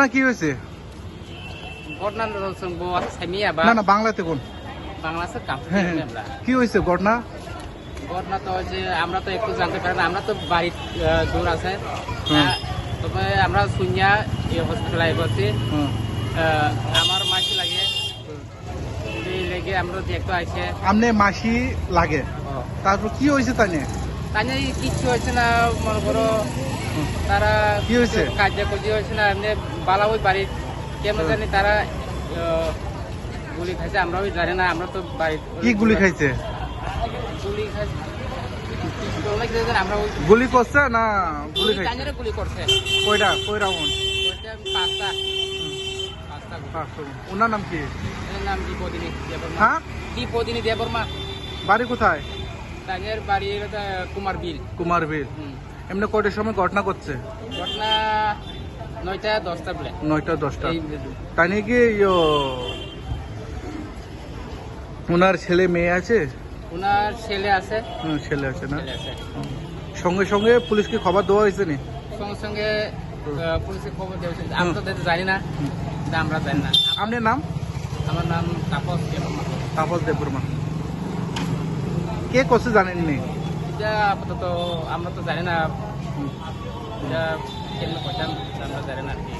ঘটনা কি হয়েছে? বা না না বাংলাতে কোন? হ্যাঁ হ্যাঁ। আমরা। কি হয়েছে ঘটনা? ঘটনা তো যে আমরা তো একটু জানতে পারি না আমরা তো বাড়ির দূর আছে। তবে আমরা শুনিয়া হসপিটালে আমার মাসি লাগে। লেগে আমরা দেখতে আইছে। আমনে মাসি লাগে। তারপর কি হয়েছে তাই নিয়ে? তাই কিচ্ছু হয়েছে না মনে করো তারা কি হয়েছে? কার্যকরী হয়েছে না এমনি বালা ওই বাড়ির কেমন জানি তারা গুলি খাইছে আমরাও জানি না আমরা তো বাড়ির কি গুলি খাইছে গুলি খাইছে কিছু গুলি করছে না গুলি খাইছে গুলি করছে কয়টা কয় রাউন্ড পাঁচটা। ওনার নাম কি নাম দীপদিনী দেবর্মা হ্যাঁ দীপদিনী দেবর্মা বাড়ি কোথায় টাঙ্গের বাড়ির ওটা কুমার বিল কুমার বীর হুম। এমনি কয়টার সময় ঘটনা করছে? ঘটনা নয়টা দশটা বলে নয়টা দশটা। তাই নিয়ে কি ইয়ো, ওনার ছেলে মেয়ে আছে? ওনার ছেলে আছে। ছেলে আছে না? সঙ্গে সঙ্গে পুলিশকে খবর দেওয়া হয়েছে নি? সঙ্গে সঙ্গে আহ, পুলিশে খবর দিয়েছে আমরা তো জানি না। আমরা জানি না। আপনার নাম? আমার নাম তাপস দেবর্মা তাপস দেববর্মা। কে করছে জানেননি এটা আপাতত আমরা তো জানি না। এটা কেন করতাম আমরা জানি না আর কি।